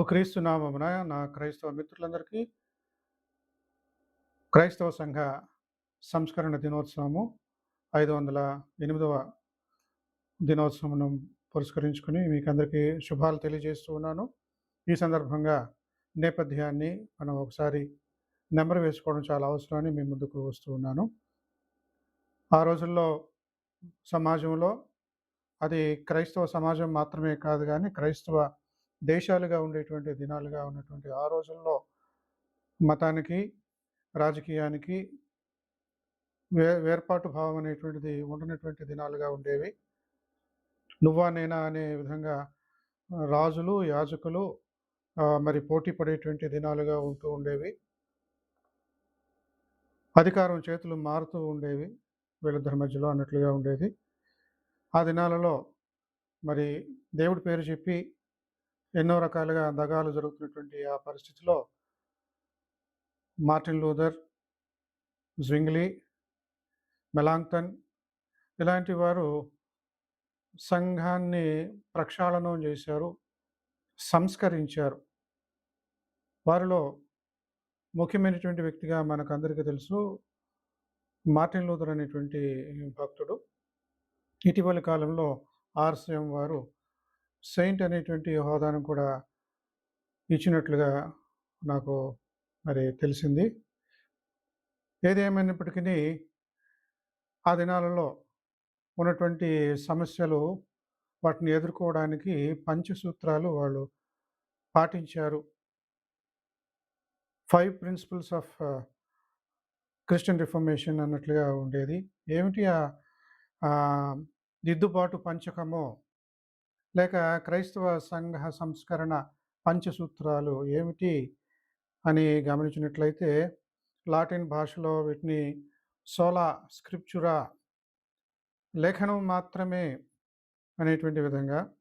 ప్రభు క్రీస్తు నామమున నా క్రైస్తవ మిత్రులందరికీ క్రైస్తవ సంఘ సంస్కరణ దినోత్సవము ఐదు వందల ఎనిమిదవ దినోత్సవం పురస్కరించుకుని మీకు అందరికీ శుభాలు తెలియజేస్తూ ఉన్నాను. ఈ సందర్భంగా నేపథ్యాన్ని మనం ఒకసారి నెంబర్ వేసుకోవడం చాలా అవసరమని మీ ముందుకు వస్తూ ఉన్నాను. ఆ రోజుల్లో సమాజంలో అది క్రైస్తవ సమాజం మాత్రమే కాదు కానీ క్రైస్తవ దేశాలుగా ఉండేటువంటి దినాలుగా ఉన్నటువంటి ఆ రోజుల్లో మతానికి రాజకీయానికి వే వేర్పాటు భావం అనేటువంటిది ఉండనటువంటి దినాలుగా ఉండేవి. నువ్వా నేనా అనే విధంగా రాజులు యాజకులు మరి పోటీ పడేటువంటి దినాలుగా ఉంటూ ఉండేవి. అధికారం చేతులు మారుతూ ఉండేవి. వీళ్ళిద్దరి మధ్యలో అన్నట్లుగా ఉండేది. ఆ దినాలలో మరి దేవుడి పేరు చెప్పి ఎన్నో రకాలుగా దగాలు జరుగుతున్నటువంటి ఆ పరిస్థితిలో మార్టిన్ లూథర్ జ్వింగ్లీ మెలాంగ్టన్ ఇలాంటి వారు సంఘాన్ని ప్రక్షాళనం చేశారు సంస్కరించారు. వారిలో ముఖ్యమైనటువంటి వ్యక్తిగా మనకు అందరికీ తెలుసు మార్టిన్ లూథర్ అనేటువంటి భక్తుడు. ఇటీవలి కాలంలో ఆర్సిఎం వారు సెయింట్ అనేటువంటి హోదాను కూడా ఇచ్చినట్లుగా నాకు మరి తెలిసింది. ఏదేమైనప్పటికీ ఆ దినాలలో ఉన్నటువంటి సమస్యలు వాటిని ఎదుర్కోవడానికి పంచసూత్రాలు వాళ్ళు పాటించారు. Five principles of Christian reformation అన్నట్లుగా ఉండేది. ఏమిటి ఆ ఆ, దిద్దుబాటు పంచకమో లేక క్రైస్తవ సంఘ సంస్కరణ పంచసూత్రాలు ఏమిటి అని గమనించినట్లయితే లాటిన్ భాషలో వీటిని సోలా స్క్రిప్చురా లేఖనం మాత్రమే అనేటువంటి విధంగా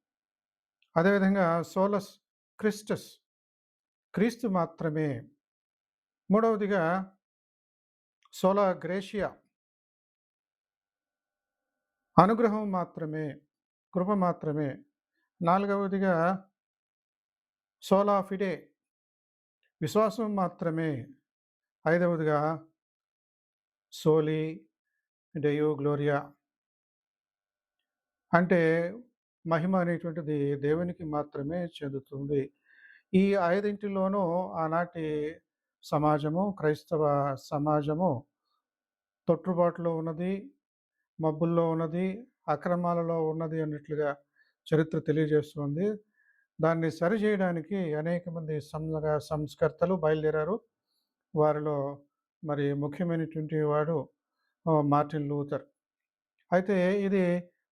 అదేవిధంగా సోలస్ క్రిస్టస్ క్రీస్తు మాత్రమే. మూడవదిగా సోలా గ్రేషియా. అనుగ్రహం మాత్రమే కృప మాత్రమే. నాలుగవదిగా సోలా ఫిడే. విశ్వాసం మాత్రమే. ఐదవదిగా సోలి డెయో గ్లోరియా. అంటే మహిమ అనేటువంటిది దేవునికి మాత్రమే చెందుతుంది. ఈ ఐదింటిలోనూ ఆనాటి సమాజము క్రైస్తవ సమాజము తొట్టుబాటులో ఉన్నది మబ్బుల్లో ఉన్నది అక్రమాలలో ఉన్నది అన్నట్లుగా చరిత్ర తెలియజేస్తుంది. దాన్ని సరిచేయడానికి అనేక మంది సంస్కర్తలు బయలుదేరారు. వారిలో మరి ముఖ్యమైనటువంటి వాడు మార్టిన్ లూథర్. అయితే ఇది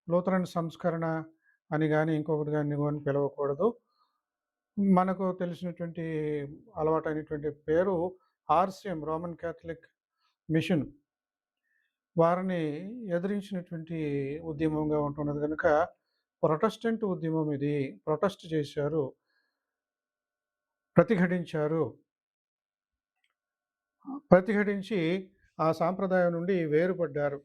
లూథరన్ సంస్కరణ అని కానీ ఇంకొకటి కానీ అని పిలవకూడదు. మనకు తెలిసినటువంటి అలవాటైనటువంటి పేరు ఆర్సిఎం రోమన్ క్యాథలిక్ మిషన్. వారిని ఎదిరించినటువంటి ఉద్యమంగా ఉంటున్నది కనుక ప్రొటెస్టెంట్ ఉద్యమం ఇది. ప్రొటెస్ట్ చేశారు. ప్రతిఘటించారు. ప్రతిఘటించి ఆ సాంప్రదాయం నుండి వేరుపడ్డారు.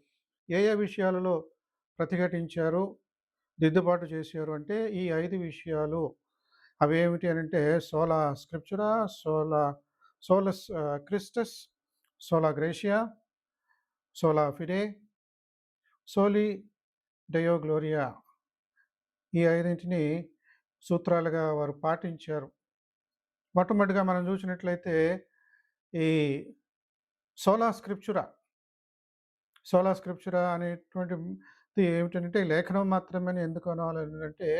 ఏ ఏ విషయాలలో ప్రతిఘటించారు? దిద్దుబాటు చేశారు అంటే ఈ ఐదు విషయాలు. అవేమిటి అని అంటే sola scriptura sola solus Christus sola gratia sola fide soli Deo gloria. ఈ ఐదింటిని సూత్రాలుగా వారు పాటించారు. మొట్టమొదటిగా మనం చూసినట్లయితే ఈ సోలా స్క్రిప్చురా? సోలా స్క్రిప్చురా అనేటువంటి ఏమిటంటే లేఖనం మాత్రమే ఎందుకు అనాలంటే అంటే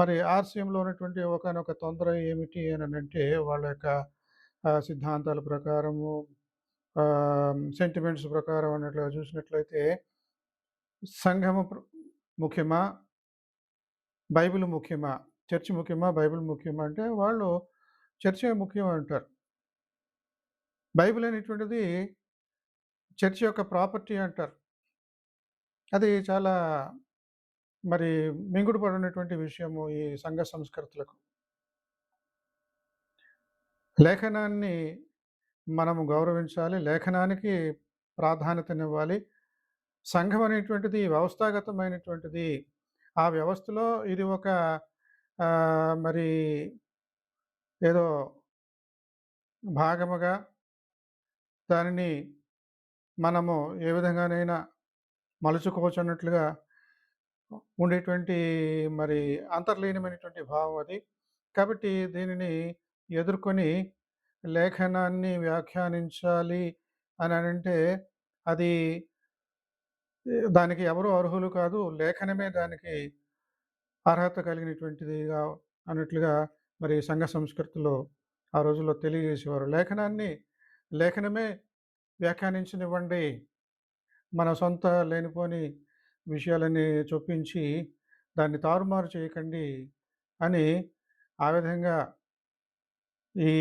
మరి ఆర్సీఎంలో ఉన్నటువంటి ఒకనొక తొందర ఏమిటి అని అంటే వాళ్ళ యొక్క సిద్ధాంతాల ప్రకారము సెంటిమెంట్స్ ప్రకారం అన్నట్లుగా చూసినట్లయితే సంఘము ముఖ్యమా? బైబిల్ ముఖ్యమా? చర్చ్ ముఖ్యమా? బైబిల్ ముఖ్యమా? అంటే వాళ్ళు చర్చే ముఖ్యం అంటారు. బైబిల్ అనేటువంటిది చర్చ్ యొక్క ప్రాపర్టీ అంటారు. అది చాలా మరి మింగుడు పడినటువంటి విషయము ఈ సంఘ సంస్కృతులకు. లేఖనాన్ని మనము గౌరవించాలి లేఖనానికి ప్రాధాన్యతనివ్వాలి. సంఘం అనేటువంటిది వ్యవస్థాగతమైనటువంటిది ఆ వ్యవస్థలో ఇది ఒక మరి ఏదో భాగముగా దానిని మనము ఏ విధంగానైనా మలుచుకోవచ్చన్నట్లుగా ఉండేటువంటి మరి అంతర్లీనమైనటువంటి భావం అది. కాబట్టి దీనిని ఎదుర్కొని లేఖనాన్ని వ్యాఖ్యానించాలి అని అంటే అది దానికి ఎవరు అర్హులు కాదు. లేఖనమే దానికి అర్హత కలిగినటువంటిదిగా అన్నట్లుగా మరి సంఘ సంస్కృతిలో ఆ రోజుల్లో తెలియజేసేవారు. లేఖనాన్ని లేఖనమే వ్యాఖ్యానించనివ్వండి. మన సొంత లేనిపోని విషయాలన్నీ చొప్పించి దాన్ని తారుమారు చేయకండి అని ఆ విధంగా ఈ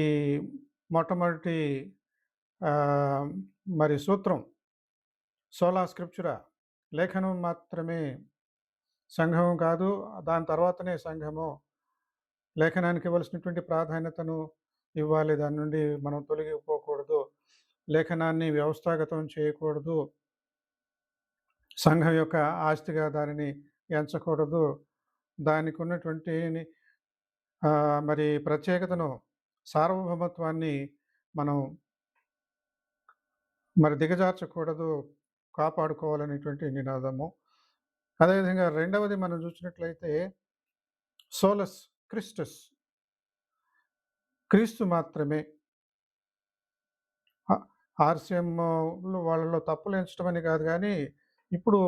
మొట్టమొదటి మరి సూత్రం సోలా స్క్రిప్చురా లేఖనం మాత్రమే సంఘం కాదు. దాని తర్వాతనే సంఘము. లేఖనానికి ఇవ్వాల్సినటువంటి ప్రాధాన్యతను ఇవ్వాలి. దాని నుండి మనం తొలగిపోకూడదు. లేఖనాన్ని వ్యవస్థాగతం చేయకూడదు. సంఘం యొక్క ఆస్తిగా దానిని ఎంచకూడదు. దానికి ఉన్నటువంటి మరి ప్రత్యేకతను, సార్వభౌమత్వాన్ని మనం మరి దిగజార్చకూడదు. కాపాడుకోవాలనేటువంటి నినాదము. అదేవిధంగా రెండవది మనం చూసినట్లయితే సోలస్ క్రిస్టస్. క్రీస్తు మాత్రమే. ఆ ఆర్‌సీఎంలో వాళ్ళలో తప్పులు ఎంచటమని కాదు కానీ ఇప్పుడు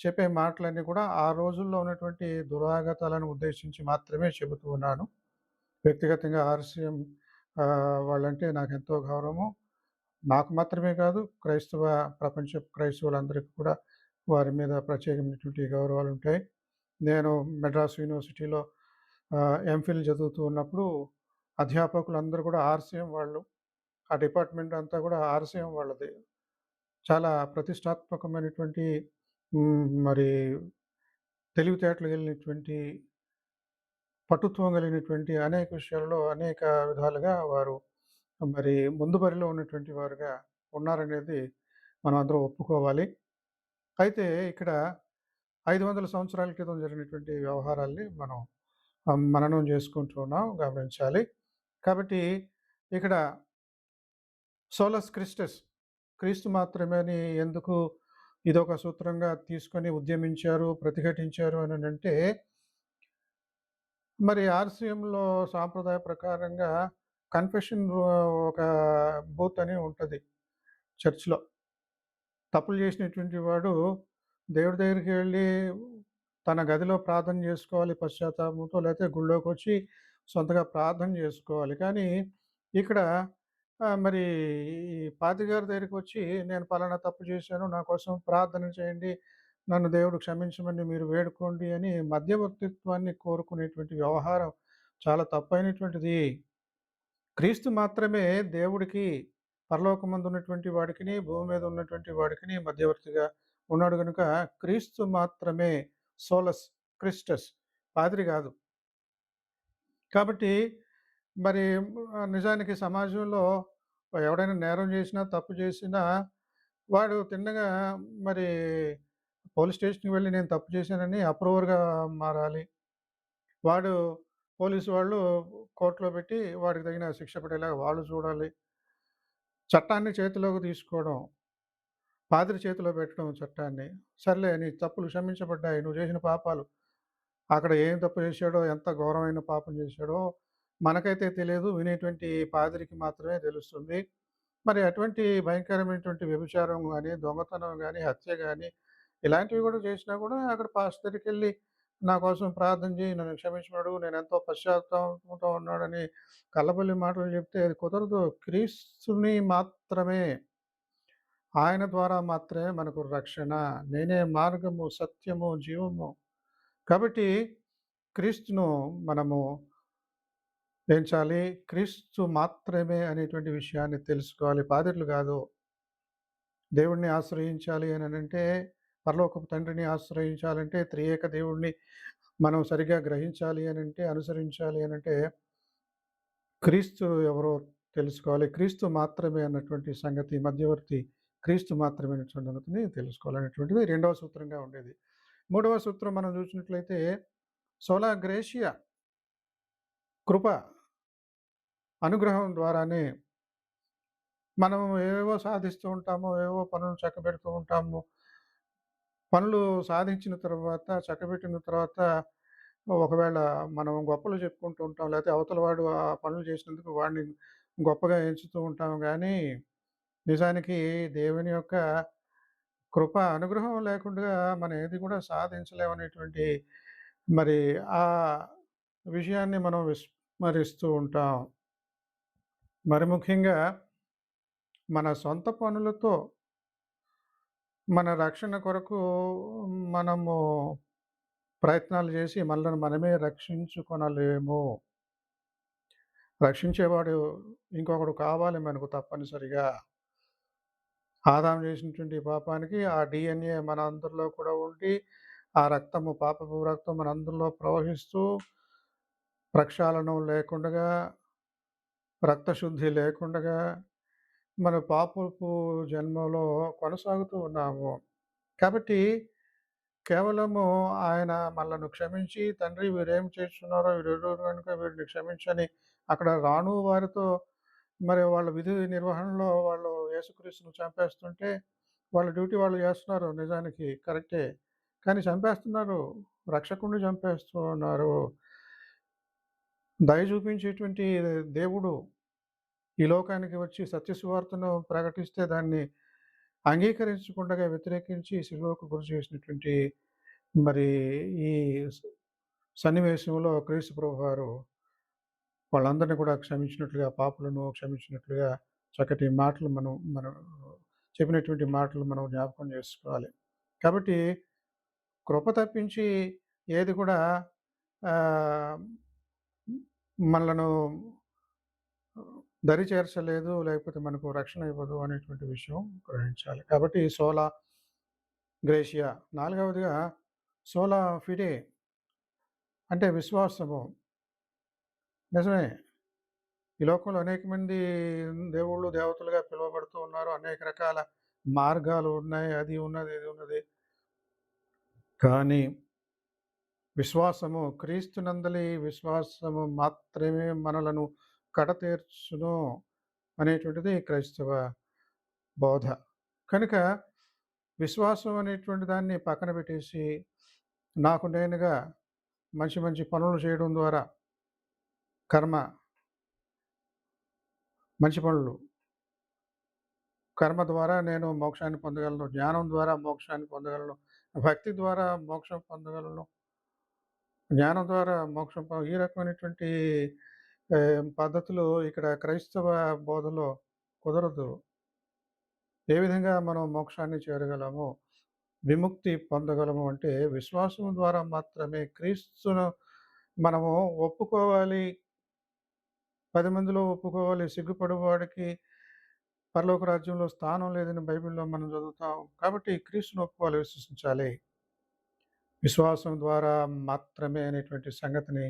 చెప్పే మాటలన్నీ కూడా ఆ రోజుల్లో ఉన్నటువంటి దురాగతాలను ఉద్దేశించి మాత్రమే చెబుతూ ఉన్నాను. వ్యక్తిగతంగా ఆర్‌సీఎం వాళ్ళంటే నాకు ఎంతో గౌరవము. నాకు మాత్రమే కాదు, క్రైస్తవ ప్రపంచ క్రైస్తవులందరికీ కూడా వారి మీద ప్రత్యేకమైనటువంటి గౌరవాలు ఉంటాయి నేను మెడ్రాస్ యూనివర్సిటీలో ఎంఫిల్ చదువుతూ ఉన్నప్పుడు అధ్యాపకులందరూ కూడా ఆర్‌సీఎం వాళ్ళు. ఆ డిపార్ట్‌మెంట్ అంతా కూడా ఆర్‌సీఎం వాళ్ళది. చాలా ప్రతిష్టాత్మకమైనటువంటి మరి తెలివితేటలు కలిగినటువంటి పటుత్వం కలిగినటువంటి అనేక విషయాల్లో అనేక విధాలుగా వారు మరి ముందు బరిలో ఉన్నటువంటి వారుగా ఉన్నారనేది మనం అందరం ఒప్పుకోవాలి. అయితే ఇక్కడ 500 సంవత్సరాల క్రితం జరిగినటువంటి వ్యవహారాల్ని మనం మననం చేసుకుంటున్నాం గమనించాలి. కాబట్టి ఇక్కడ సోలస్ క్రిస్టస్ క్రీస్తు మాత్రమేని ఎందుకు ఇదొక సూత్రంగా తీసుకొని ఉద్యమించారు, ప్రతిఘటించారు అని అంటే మరి ఆర్‌సీఎంలో సాంప్రదాయ ప్రకారంగా కన్ఫెషన్ ఒక బూత్ అని ఉంటుంది చర్చ్‌లో. తప్పులు చేసినటువంటి వాడు దేవుడి దగ్గరికి వెళ్ళి తన గదిలో ప్రార్థన చేసుకోవాలి పశ్చాత్తాపంతో. లేతే గుళ్ళోకొచ్చి సొంతగా ప్రార్థన చేసుకోవాలి. కానీ ఇక్కడ మరి ఈ పాతి గారి దగ్గరికొచ్చి నేను పలానా తప్పు చేశాను. నా కోసం ప్రార్థన చేయండి. నన్ను దేవుడు క్షమించమని మీరు వేడుకోండి అని మధ్యవర్తిత్వాన్ని కోరుకునేటువంటి వ్యవహారం చాలా తప్పైనటువంటిది. క్రీస్తు మాత్రమే దేవుడికి పరలోకమందు ఉన్నటువంటి వాడికిని, భూమి మీద ఉన్నటువంటి వాడికిని మధ్యవర్తిగా ఉన్నాడు కనుక క్రీస్తు మాత్రమే సోలస్ క్రిస్టస్ పాదిరి కాదు కాబట్టి మరి నిజానికి సమాజంలో ఎవడైనా నేరం చేసినా, తప్పు చేసినా వాడు తిన్నగా మరి పోలీస్ స్టేషన్‌కి వెళ్ళి నేను తప్పు చేశానని అప్రూవర్‌గా మారాలి. వాడు పోలీసు వాళ్ళు కోర్టులో పెట్టి వాడికి తగిన శిక్ష పడేలాగా వాళ్ళు చూడాలి. చట్టాన్ని చేతిలోకి తీసుకోవడం. పాదిరి చేతిలో పెట్టడం చట్టాన్ని. సర్లే నీ తప్పులు క్షమించబడ్డాయి. నువ్వు చేసిన పాపాలు అక్కడ ఏం తప్పు చేశాడో, ఎంత ఘోరమైన పాపం చేశాడో మనకైతే తెలియదు. వినేటువంటి పాదిరికి మాత్రమే తెలుస్తుంది. మరి అటువంటి భయంకరమైనటువంటి వ్యభిచారం కానీ దొంగతనం కానీ హత్య కానీ ఇలాంటివి కూడా చేసినా కూడా అక్కడ పాస్టర్ వెళ్ళి నా కోసం ప్రార్థన చేయి. నన్ను క్షమించినడు నేను ఎంతో పశ్చాత్తాపంతో ఉన్నాడని కల్లపల్లి మాటలు చెప్తే అది కుదరదు. క్రీస్తుని మాత్రమే ఆయన ద్వారా మాత్రమే మనకు రక్షణ. నేనే మార్గము, సత్యము, జీవము. కాబట్టి క్రీస్తును మనము పెంచాలి క్రీస్తు మాత్రమే అనేటువంటి విషయాన్ని తెలుసుకోవాలి. పాదిర్లు కాదు. దేవుడిని ఆశ్రయించాలి అని అంటే పరలోకపు తండ్రిని ఆశ్రయించాలంటే త్రియేక దేవుణ్ణి మనం సరిగ్గా గ్రహించాలి అని అంటే అనుసరించాలి అని అంటే క్రీస్తు ఎవరో తెలుసుకోవాలి. క్రీస్తు మాత్రమే అన్నటువంటి సంగతి మధ్యవర్తి క్రీస్తు మాత్రమే అనేటువంటి సంగతిని తెలుసుకోవాలనేటువంటిది రెండవ సూత్రంగా ఉండేది. మూడవ సూత్రం మనం చూసినట్లయితే సోలా గ్రేషియా కృప అనుగ్రహం ద్వారానే మనం ఏవేవో సాధిస్తూ ఉంటాము. ఏవేవో పనులు చక్కబెడుతూ ఉంటాము. పనులు సాధించిన తర్వాత, చక్కబెట్టిన తర్వాత ఒకవేళ మనం గొప్పలు చెప్పుకుంటూ ఉంటాం. లేకపోతే అవతల వాడు ఆ పనులు చేసినందుకు వాడిని గొప్పగా ఎంచుతూ ఉంటాం కానీ నిజానికి దేవుని యొక్క కృప, అనుగ్రహం లేకుండా మనం ఏది కూడా సాధించలేమనేటువంటి మరి ఆ విషయాన్ని మనం విస్మరిస్తూ ఉంటాం. మరి ముఖ్యంగా మన సొంత పనులతో మన రక్షణ కొరకు మనము ప్రయత్నాలు చేసి మనల్ని మనమే రక్షించుకొనలేము. రక్షించేవాడు ఇంకొకడు కావాలి మనకు తప్పనిసరిగా. ఆదాం చేసినటువంటి పాపానికి ఆ డీఎన్ఏ మన అందరిలో కూడా ఉండి, ఆ రక్తము పాపపు రక్తం మన అందరిలో ప్రవహిస్తూ, ప్రక్షాళనం లేకుండగా, రక్తశుద్ధి లేకుండగా, మన పాపపు జన్మలో కొనసాగుతూ ఉన్నాము. కాబట్టి కేవలము ఆయన మనల్ని క్షమించి, తండ్రి వీరేం చేస్తున్నారో వీరెరుగరు కనుక వీరిని క్షమించని అక్కడ రాను వారితో మరి వాళ్ళ విధి నిర్వహణలో వాళ్ళు యేసుక్రీస్తును చంపేస్తుంటే, వాళ్ళ డ్యూటీ వాళ్ళు చేస్తున్నారు నిజానికి కరెక్టే. కానీ చంపేస్తున్నారు. రక్షకుడిని చంపేస్తున్నారు దయ చూపించేటువంటి దేవుడు ఈ లోకానికి వచ్చి సత్య సువార్తను ప్రకటిస్తే దాన్ని అంగీకరించకుండా వ్యతిరేకించి శిలువకు గురి చేసినటువంటి మరి ఈ సన్నివేశంలో క్రీస్తు ప్రభువారు వాళ్ళందరిని కూడా క్షమించినట్లుగా, పాపులను క్షమించినట్లుగా చక్కటి మాటలు మనం మనం చెప్పినటువంటి మాటలు మనం జ్ఞాపకం చేసుకోవాలి. కాబట్టి కృప తప్పించి ఏది కూడా మనలను దరి చేర్చలేదు. లేకపోతే మనకు రక్షణ ఇవ్వదు అనేటువంటి విషయం గ్రహించాలి. కాబట్టి సోలా గ్రేషియా. నాలుగవదిగా సోలా ఫిడే అంటే విశ్వాసము. నిజమే. ఈ లోకంలో అనేక మంది దేవుళ్ళు, దేవతలుగా పిలువబడుతూ ఉన్నారు. అనేక రకాల మార్గాలు ఉన్నాయి. అది ఉన్నది, ఇది ఉన్నది. కానీ విశ్వాసము క్రీస్తునందలి విశ్వాసము మాత్రమే మనలను కడతీర్చును అనేటువంటిది క్రైస్తవ బోధ. కనుక విశ్వాసం అనేటువంటి దాన్ని పక్కన పెట్టేసి, నాకు నేనుగా మంచి మంచి పనులు చేయడం ద్వారా కర్మ మంచి పనులు. కర్మ ద్వారా నేను మోక్షాన్ని పొందగలను. జ్ఞానం ద్వారా మోక్షాన్ని పొందగలను. భక్తి ద్వారా మోక్షం పొందగలను. జ్ఞానం ద్వారా మోక్షం ఈ రకమైనటువంటి పద్ధతులు ఇక్కడ క్రైస్తవ బోధలో కుదరదు. ఏ విధంగా మనం మోక్షాన్ని చేరగలము, విముక్తి పొందగలము అంటే విశ్వాసం ద్వారా మాత్రమే క్రీస్తును మనము ఒప్పుకోవాలి. పది మందిలో ఒప్పుకోవాలి. సిగ్గుపడేవాడికి పరలోక రాజ్యంలో స్థానం లేదని బైబిల్‌లో మనం చదువుతాం. కాబట్టి క్రీస్తును ఒప్పుకోవాలి, విశ్వసించాలి. విశ్వాసం ద్వారా మాత్రమే అనేటువంటి సంగతిని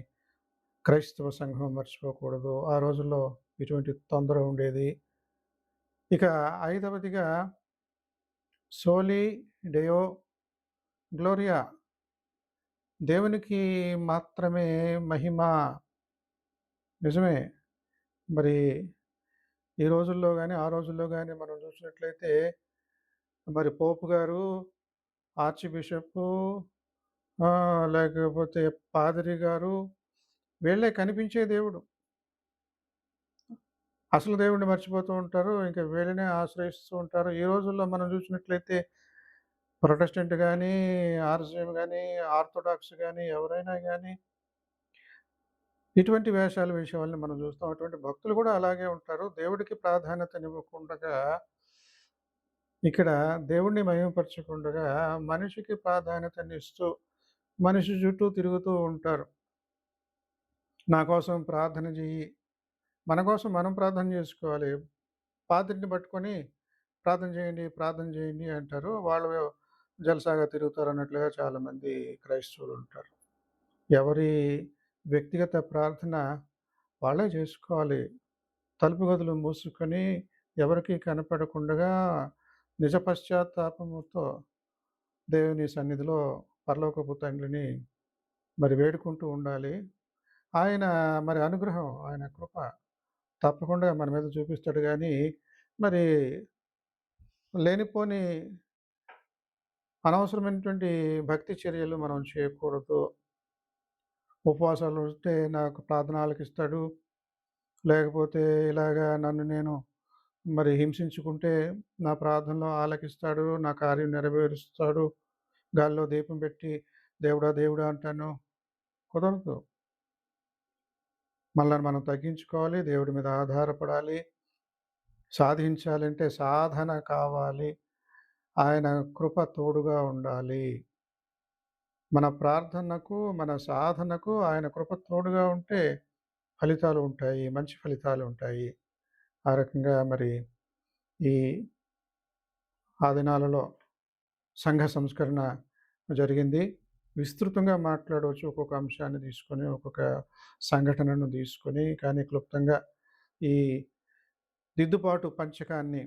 క్రైస్తవ సంఘం మర్చిపోకూడదు. ఆ రోజుల్లో ఇటువంటి తొందర ఉండేది. ఇక ఐదవదిగా సోలి డేయో గ్లోరియా. దేవునికి మాత్రమే మహిమ. నిజమే. మరి ఈ రోజుల్లో కానీ ఆ రోజుల్లో కానీ మనం చూసినట్లయితే మరి పోపు గారు, ఆర్చ్ లేకపోతే పాదిరి గారు వీళ్ళే కనిపించే దేవుడు. అసలు దేవుడిని మర్చిపోతూ ఉంటారు. ఇంకా వీళ్ళనే ఆశ్రయిస్తూ ఉంటారు. ఈ రోజుల్లో మనం చూసినట్లయితే ప్రొటెస్టెంట్ కానీ ఆర్జీఎం కానీ ఆర్థోడాక్స్ కానీ ఎవరైనా కానీ ఇటువంటి వేషాలు వేసేవాళ్ళని మనం చూస్తాం. అటువంటి భక్తులు కూడా అలాగే ఉంటారు. దేవుడికి ప్రాధాన్యతనివ్వకుండగా ఇక్కడ దేవుణ్ణి మహిమపరచకుండగా మనిషికి ప్రాధాన్యతనిస్తూ మనిషి చుట్టూ తిరుగుతూ ఉంటారు. నా కోసం ప్రార్థన చెయ్యి. మన కోసం మనం ప్రార్థన చేసుకోవాలి. పాత్రిని పట్టుకొని ప్రార్థన చేయండి, ప్రార్థన చేయండి అంటారు. వాళ్ళు జలసాగా తిరుగుతారు అన్నట్లుగా చాలామంది క్రైస్తవులు ఉంటారు. ఎవరి వ్యక్తిగత ప్రార్థన వాళ్ళే చేసుకోవాలి. తలుపు గదులు మూసుకొని ఎవరికి కనపడకుండా నిజ పశ్చాత్తాపముతో దేవుని సన్నిధిలో పరలోకపు తండ్రిని మరి వేడుకుంటూ ఉండాలి. ఆయన మరి అనుగ్రహం, ఆయన కృప తప్పకుండా మన మీద చూపిస్తాడు కానీ మరి లేనిపోని అనవసరమైనటువంటి భక్తి చర్యలు మనం చేయకూడదు. ఉపవాసాలు ఉంటే నాకు ప్రార్థన ఆలకిస్తాడు. లేకపోతే ఇలాగా నన్ను నేను మరి హింసించుకుంటే నా ప్రార్థనలో ఆలకిస్తాడు. నా కార్యం నెరవేరుస్తాడు. గాల్లో దీపం పెట్టి దేవుడా! దేవుడా! అంటాను. కుదరదు. మళ్ళీ మనం తగ్గించుకోవాలి. దేవుడి మీద ఆధారపడాలి. సాధించాలంటే సాధన కావాలి. ఆయన కృప తోడుగా ఉండాలి. మన ప్రార్థనకు, మన సాధనకు ఆయన కృప తోడుగా ఉంటే ఫలితాలు ఉంటాయి. మంచి ఫలితాలు ఉంటాయి. ఆ రకంగా మరి ఈ ఆ దినాలలో సంఘ సంస్కరణ జరిగింది. విస్తృతంగా మాట్లాడవచ్చు. ఒక్కొక్క అంశాన్ని తీసుకొని, ఒక్కొక్క సంఘటనను తీసుకొని, కానీ క్లుప్తంగా ఈ దిద్దుబాటు పంచకాన్ని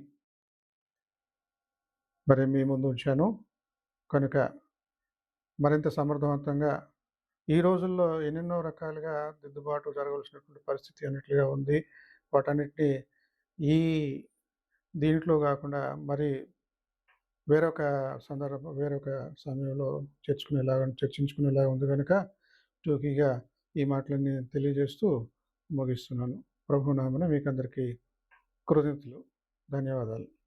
మరి మీ ముందు ఉంచాను. కనుక మరింత సమర్థవంతంగా ఈ రోజుల్లో ఎన్నెన్నో రకాలుగా దిద్దుబాటు జరగవలసినటువంటి పరిస్థితి అన్నట్లుగా ఉంది. వాటన్నిటిని ఈ దీంట్లో కాకుండా మరి వేరొక సందర్భం వేరొక సమయంలో చర్చుకునేలాగా చర్చించుకునేలాగా ఉంది కనుక టూకీగా ఈ మాటలన్నీ తెలియజేస్తూ ముగిస్తున్నాను. ప్రభునామన మీకందరికీ కృతజ్ఞతలు. ధన్యవాదాలు.